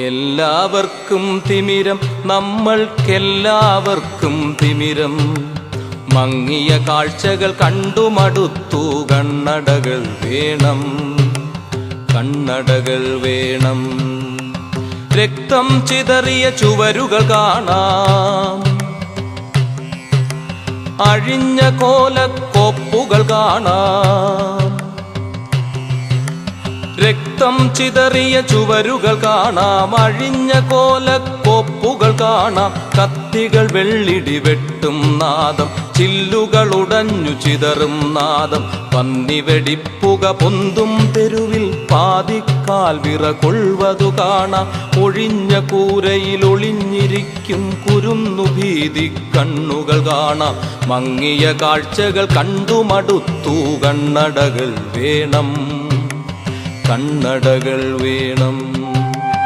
എല്ലാവർക്കും തിമിരം നമ്മൾക്കെല്ലാവർക്കും തിമിരം. മങ്ങിയ കാഴ്ചകൾ കണ്ടുമടുത്തു കണ്ണടകൾ വേണം കണ്ണടകൾ വേണം. രക്തം ചിതറിയ ചുവരുകൾ കാണാം. അഴിഞ്ഞ കോലക്കോപ്പുകൾ കാണാം. രക്തം ചിതറിയ ചുവരുകൾ കാണാം. അഴിഞ്ഞ കോലക്കോപ്പുകൾ കാണാം. കത്തികൾ വെള്ളിടി വെട്ടും നാദം. ചില്ലുകൾ ഉടഞ്ഞു ചിതറും നാദം. പന്നി വെടിപ്പുക പൊന്തും തെരുവിൽ പാതിക്കാൽ വിറകൊള്ളുവതു കാണാം. ഒഴിഞ്ഞ കൂരയിൽ ഒളിഞ്ഞിരിക്കും കുരുന്നു ഭീതി കണ്ണുകൾ കാണാം. മങ്ങിയ കാഴ്ചകൾ കണ്ടുമടുത്തു കണ്ണടകൾ വേണം. കണ്ണടകൾ വേണം